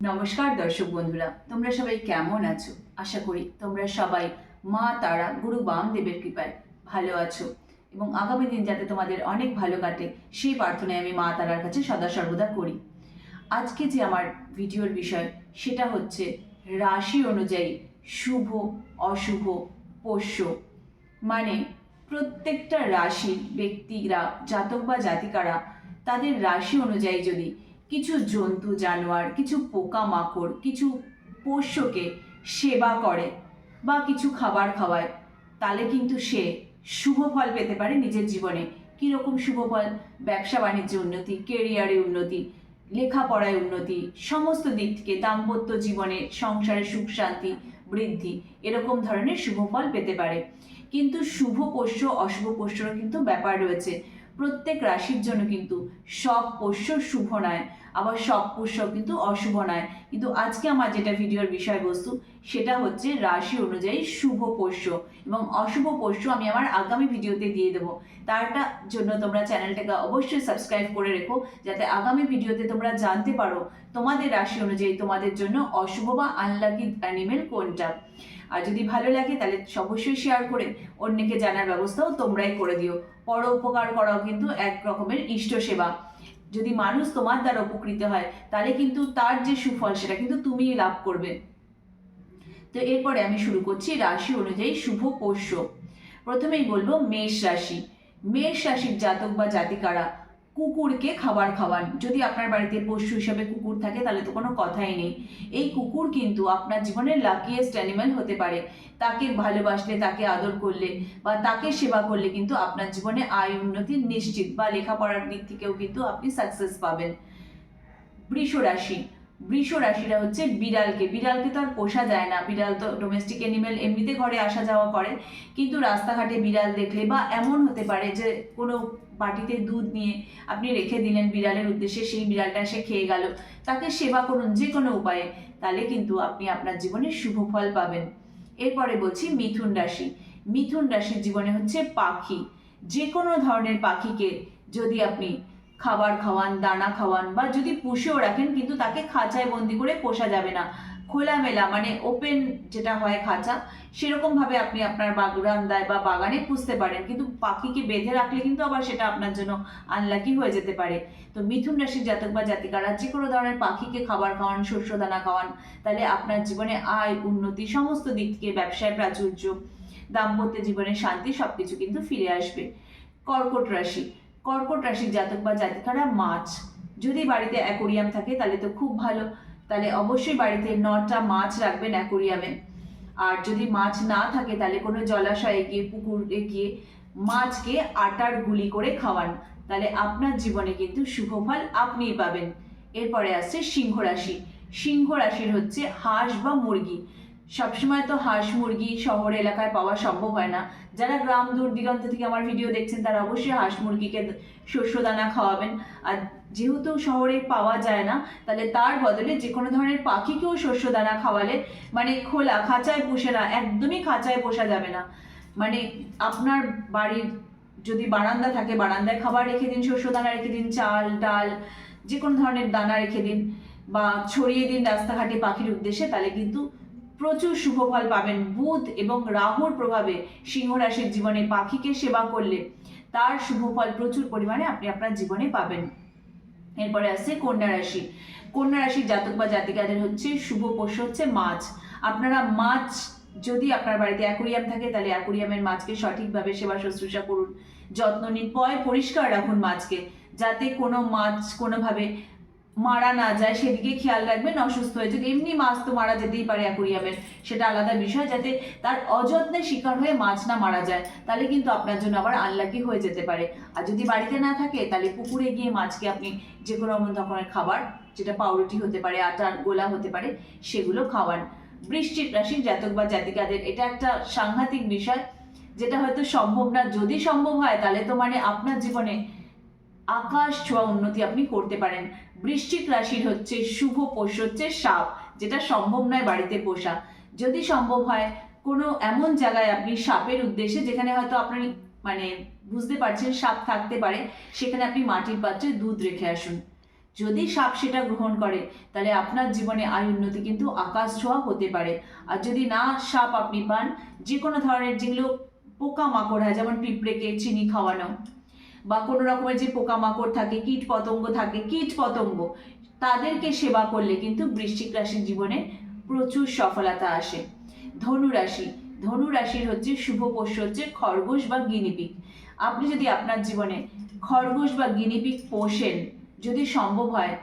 নমস্কার দর্শক বন্ধুরা, তোমরা সবাই কেমন আছো? আশা করি তোমরা সবাই মা, তারা, গুরু বামদেবের কৃপায় ভালো আছো। এবং আগামী দিন যাতে তোমাদের অনেক ভালো কাটে, সেই প্রার্থনায় আমি মা, তারার কাছে সদা সর্বদা করি। আজকে যে আমার ভিডিওর বিষয়, সেটা হচ্ছে রাশি অনুযায়ী শুভ, অশুভ, পোষ্য। মানে প্রত্যেকটা রাশির ব্যক্তিরা, জাতক বা জাতিকারা, তাদের রাশি অনুযায়ী যদি কিছু জন্তু, জানোয়ার, কিছু পোকামাকড়, কিছু পোষ্যকে সেবা করে বা কিছু খাবার খাওয়ায়, তাহলে কিন্তু সে শুভ ফল পেতে পারে নিজের জীবনে। কীরকম শুভ ফল? ব্যবসা, বাণিজ্যে উন্নতি কেরিয়ারে উন্নতি, লেখাপড়ায় উন্নতি, সমস্ত দিক থেকে দাম্পত্য জীবনে সংসারে সুখ, শান্তি, বৃদ্ধি, এরকম ধরনের শুভ ফল পেতে পারে। কিন্তু শুভ পোষ্য, অশুভ পোষ্যরও কিন্তু ব্যাপার রয়েছে। প্রত্যেক রাশির জন্য কিন্তু সব পোষ্য শুভ নয়। আবার সব পোষ্য কিন্তু অশুভ নয়। কিন্তু আজকে আমার যেটা ভিডিওর বিষয়বস্তু, সেটা হচ্ছে রাশি অনুযায়ী শুভ পোষ্য। এবং অশুভ পোষ্য আমি আমার আগামী ভিডিওতে দিয়ে দেবো। তারটা জন্য তোমরা চ্যানেলটাকে অবশ্যই সাবস্ক্রাইব করে রেখো, যাতে আগামী ভিডিওতে তোমরা জানতে পারো তোমাদের রাশি অনুযায়ী তোমাদের জন্য অশুভ বা আনলাকি অ্যানিমেল কোনটা। আর যদি ভালো লাগে তাহলে অবশ্যই শেয়ার করে অন্যকে জানার ব্যবস্থাও তোমরাই করে দিও। পর উপকার করাও কিন্তু এক রকমের ইষ্ট সেবা। যদি মানুষ তোমার দ্বারা উপকৃত হয়, তাহলে কিন্তু তার যে সুফল, সেটা কিন্তু তুমিই লাভ করবে। তো এরপরে আমি শুরু করছি রাশি অনুযায়ী শুভ পোষ্য। প্রথমেই বলব মেষ রাশি। মেষ রাশির জাতক বা জাতিকারা কুকুরকে খাবার খাওয়ান। যদি আপনার বাড়িতে পশু হিসাবে কুকুর থাকে, তাহলে তো কোনো কথাই নেই। এই কুকুর কিন্তু আপনার জীবনের লাকিয়েস্ট অ্যানিম্যাল হতে পারে। তাকে ভালোবাসলে, তাকে আদর করলে বা তাকে সেবা করলে কিন্তু আপনার জীবনে আয় উন্নতি নিশ্চিত বা লেখাপড়ার দিক থেকেও কিন্তু আপনি সাকসেস পাবেন। বৃষ রাশি বৃষ রাশিরা হচ্ছে বিড়ালকে। বিড়ালকে তো আর পোষা যায় না। বিড়াল তো ডোমেস্টিক অ্যানিমেল এমনিতে ঘরে আসা যাওয়া করে। কিন্তু রাস্তাঘাটে বিড়াল দেখলে বা এমন হতে পারে যে কোনো বাটিতে দুধ নিয়ে আপনি রেখে দিলেন বিড়ালের উদ্দেশ্যে, সেই বিড়ালটা সে খেয়ে গেল। তাকে সেবা করুন যে কোনো উপায়ে। তাহলে কিন্তু আপনি আপনার জীবনে শুভ ফল পাবেন। এরপরে বলছি মিথুন রাশি। মিথুন রাশির জীবনে হচ্ছে পাখি। যে কোনো ধরনের পাখিকে যদি আপনি খাবার খাওয়ান, দানা খাওয়ান বা যদি পুষেও রাখেন কিন্তু তাকে খাঁচায় বন্দি করে পোষা যাবে না। খোলামেলা মানে ওপেন যেটা হয় খাঁচা, সেরকম ভাবে আপনি আপনার বাগানদায় বা বাগানে পুষতে পারেন। কিন্তু পাখিকে বেঁধে রাখলে কিন্তু আবার সেটা আপনার জন্য আনলাকি হয়ে যেতে পারে। তো মিথুন রাশির জাতক বা জাতিকারা যে কোনো ধরনের পাখিকে খাবার খাওয়ান, শস্য দানা খাওয়ান, তাহলে আপনার জীবনে আয়, উন্নতি সমস্ত দিক থেকে ব্যবসায় প্রাচুর্য, দাম্পত্য জীবনে শান্তি সবকিছু কিন্তু ফিরে আসবে। কর্কট রাশি কর্কট রাশির জাতক বা জাতিকারা মাছ। যদি বাড়িতে অ্যাকোরিয়াম থাকে, তাহলে তো খুব ভালো। তাহলে অবশ্যই বাড়িতে নটা মাছ রাখবেন অ্যাকোরিয়ামে। আর যদি মাছ না থাকে, তাহলে কোনো জলাশয়ে গিয়ে, পুকুরে গিয়ে মাছকে আটার গুলি করে খাওয়ান। তাহলে আপনার জীবনে কিন্তু শুভ ফল আপনিই পাবেন। এরপরে আসছে সিংহ রাশি। সিংহ রাশির হচ্ছে হাঁস বা মুরগি। সবসময় তো হাঁস, মুরগি শহর এলাকায় পাওয়া সম্ভব হয় না। যারা গ্রাম দূর দিগন্ত থেকে আমার ভিডিও দেখছেন, তারা অবশ্যই হাঁস মুরগিকে শস্য দানা খাওয়াবেন। আর যেহেতু শহরে পাওয়া যায় না, তাহলে তার বদলে যে কোনো ধরনের পাখিকেও শস্য দানা খাওয়ালে মানে খোলা খাঁচায় পুষে না, একদমই খাঁচায় পোষা যাবে না। মানে আপনার বাড়ির যদি বারান্দা থাকে, বারান্দায় খাবার রেখে দিন শস্য দানা রেখে দিন, চাল, ডাল, যে কোনো ধরনের দানা রেখে দিন, বা ছড়িয়ে দিন রাস্তাঘাটে পাখির উদ্দেশ্যে, তাহলে কিন্তু প্রচুর শুভ ফল পাবেন বুধ এবং রাহুর প্রভাবে সিংহ রাশির জীবনে পাখিকে সেবা করলে তার শুভ ফল প্রচুর পরিমাণে আপনি আপনার জীবনে পাবেন। এরপরে আসছে কন্যা রাশি। কন্যা রাশির জাতক বা জাতিকাদের হচ্ছে শুভ পোষ্য হচ্ছে মাছ। আপনারা মাছ যদি আপনার বাড়িতে অ্যাকুরিয়াম থাকে তাহলে অ্যাকুরিয়ামের মাছকে সঠিকভাবে সেবা শুশ্রূষা করুন। যত্ন নিন, পয় পরিষ্কার রাখুন মাছকে। যাতে কোনো মাছ কোনোভাবে মারা না যায়, সেদিকে খেয়াল রাখবেন, অসুস্থ হয়ে যদি এমনি মাছ তো মারা যেতেই পারে অ্যাকুরিয়ামের। সেটা আলাদা বিষয়, যাতে তার অযত্নে শিকার হয়ে মাছ না মারা যায়। তাহলে কিন্তু আপনার জন্য আবার আনলাকি হয়ে যেতে পারে। আর যদি বাড়িতে না থাকে, তাহলে পুকুরে গিয়ে মাছকে আপনি যে কোনো ধরনের খাবার, যেটা পাউরুটি হতে পারে আটার গোলা হতে পারে, সেগুলো খাওয়ান। বৃষ্টির রাশির জাতক বা জাতিকাদের, এটা একটা সাংঘাতিক বিষয়। যেটা হয়তো সম্ভব না। যদি সম্ভব হয়, তাহলে তো মানে আপনার জীবনে আকাশ ছোঁয়া উন্নতি আপনি করতে পারেন। বৃশ্চিক রাশির হচ্ছে শুভ পোষ, হচ্ছে সাপ, যেটা সম্ভব নয় বাড়িতে পোষা। যদি সম্ভব হয়, কোনো এমন জায়গায় আপনি সাপের উদ্দেশ্যে, যেখানে হয়তো আপনি মানে বুঝতে পারছেন সাপ থাকতে পারে, সেখানে আপনি মাটির পাত্রে দুধ রেখে আসুন। যদি সাপ সেটা গ্রহণ করে, তাহলে আপনার জীবনে আয় উন্নতি কিন্তু আকাশ ছোঁয়া হতে পারে। আর যদি না সাপ আপনি পান যে কোনো ধরনের যেগুলো পোকা মাকড় হয়, যেমন পিঁপড়েকে, চিনি খাওয়ানো বা কোনো রকমের যে পোকামাকড় থাকে, কীট পতঙ্গ থাকে, কীট পতঙ্গ, তাদেরকে সেবা করলে কিন্তু বৃশ্চিক রাশির জীবনে প্রচুর সফলতা আসে। ধনুরাশি, ধনুরাশির হচ্ছে শুভ পোষ্য হচ্ছে খরগোশ বা গিনিপিক আপনি যদি আপনার জীবনে খরগোশ বা গিনিপিক পোষেন, যদি সম্ভব হয়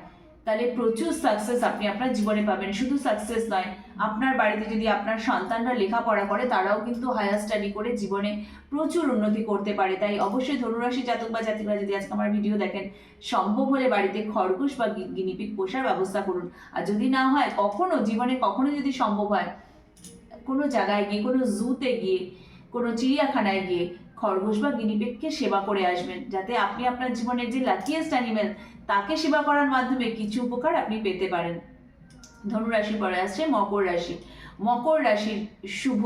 তাহলে প্রচুর সাকসেস আপনি আপনার জীবনে পাবেন। শুধু সাকসেস নয়, আপনার বাড়িতে যদি আপনার সন্তানরা লেখাপড়া করে, তারাও কিন্তু হায়ার স্টাডি করে জীবনে প্রচুর উন্নতি করতে পারে। তাই অবশ্যই ধনুরাশি জাতক বা জাতিকরা যদি আজকে আমার ভিডিও দেখেন, সম্ভব হলে বাড়িতে খরগোশ বা গি- গিনিপিগ পোষার ব্যবস্থা করুন। আর যদি না হয়, কখনো জীবনে কখনো যদি সম্ভব হয়, কোনো জায়গায় গিয়ে, কোনো জুতে গিয়ে, কোনো চিড়িয়াখানায় গিয়ে খরগোশ বা গিনিপিগকে সেবা করে আসবেন, যাতে আপনি আপনার জীবনের যে লাকিয়েস্ট অ্যানিমেল তাকে সেবা করার মাধ্যমে কিছু উপকার আপনি পেতে পারেন। ধনুরাশি পরে আসছে, মকর রাশি। মকর রাশির শুভ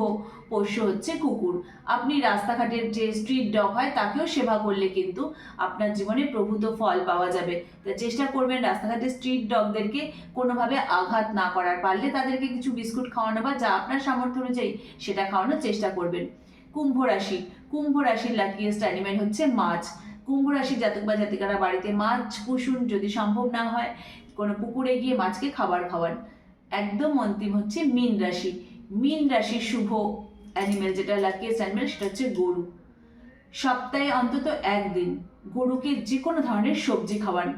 পোষ্য হচ্ছে কুকুর। আপনি রাস্তাঘাটের যে স্ট্রিট ডগ হয়, তাকেও সেবা করলে কিন্তু আপনার জীবনে প্রভূত ফল পাওয়া যাবে। তা চেষ্টা করবেন রাস্তাঘাটে স্ট্রিট ডগদেরকে কোনোভাবে আঘাত না করার। পারলে তাদেরকে কিছু বিস্কুট খাওয়ানো বা যা আপনার সামর্থ্য অনুযায়ী সেটা খাওয়ানোর চেষ্টা করবেন। কুম্ভ রাশি। কুম্ভ রাশির লাকিয়েস্ট অ্যানিমেল হচ্ছে মাছ। কুম্ভ রাশির জাতক বা জাতিকারা বাড়িতে মাছ পুষুন যদি সম্ভব না হয়, কোনো পুকুরে গিয়ে মাছকে খাবার খাওয়ান। একদম অন্তিম হচ্ছে মীন রাশি। মীন রাশির শুভ অ্যানিমেল যেটা লাকিয়েস্ট অ্যানিমেল সেটা হচ্ছে গরু। সপ্তাহে অন্তত একদিন গরুকে যে কোনো ধরনের সবজি খাওয়ান।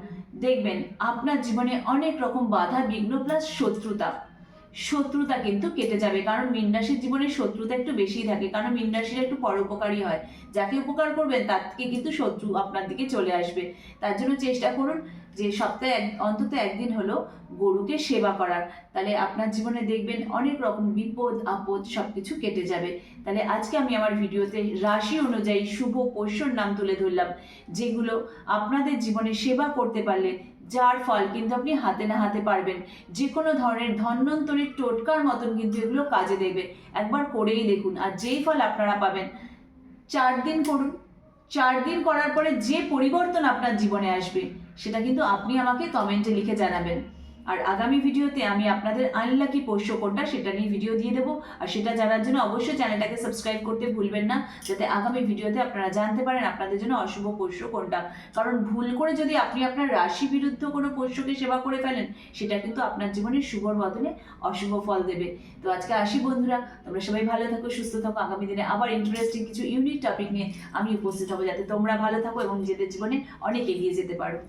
দেখবেন আপনার জীবনে অনেক রকম বাধা, বিঘ্ন প্লাস শত্রুতা। শত্রুতা কিন্তু কেটে যাবে। কারণ মীন রাশির জীবনে শত্রুতা একটু বেশিই থাকে। কারণ মীন রাশির একটু পরোপকারী হয়। যাকে উপকার করবেন, তার থেকে কিন্তু শত্রু আপনার দিকে চলে আসবে। তার জন্য চেষ্টা করুন যে সপ্তাহে অন্তত একদিন হলো গরুকে সেবা করার। তাহলে আপনার জীবনে দেখবেন অনেক রকম বিপদ, আপদ সব কিছু কেটে যাবে। তাহলে আজকে আমি আমার ভিডিওতে রাশি অনুযায়ী শুভ পোষ্যর নাম তুলে ধরলাম। যেগুলো আপনাদের জীবনে সেবা করতে পারলে যার ফল কিন্তু আপনি হাতে না হাতে পারবেন। যে কোনো ধরনের ধন্যন্তরের টোটকার মতন কিন্তু এগুলো কাজে দেবে। একবার করেই দেখুন, আর যেই ফল আপনারা পাবেন, চার দিন করুন। চার দিন করার পরে যে পরিবর্তন আপনার জীবনে আসবে, সেটা কিন্তু আপনি আমাকে কমেন্টে লিখে জানাবেন। আর আগামী ভিডিওতে আমি আপনাদের আনলাকি পোষ্য কোনটা সেটা নিয়ে ভিডিও দিয়ে দেবো। আর সেটা জানার জন্য অবশ্যই চ্যানেলটাকে সাবস্ক্রাইব করতে ভুলবেন না, যাতে আগামী ভিডিওতে আপনারা জানতে পারেন আপনাদের জন্য অশুভ পোষ্য কোনটা কারণ ভুল করে যদি আপনি আপনার রাশি বিরুদ্ধ কোনো পোষ্যকে সেবা করে ফেলেন, সেটা কিন্তু আপনার জীবনে শুভর বদলে অশুভ ফল দেবে। তো আজকে আসি বন্ধুরা, তোমরা সবাই ভালো থাকো, সুস্থ থাকো। আগামী দিনে আবার ইন্টারেস্টিং কিছু ইউনিক টপিক নিয়ে আমি উপস্থিত হব, যাতে তোমরা ভালো থাকো এবং নিজেদের জীবনে অনেক এগিয়ে যেতে পারো।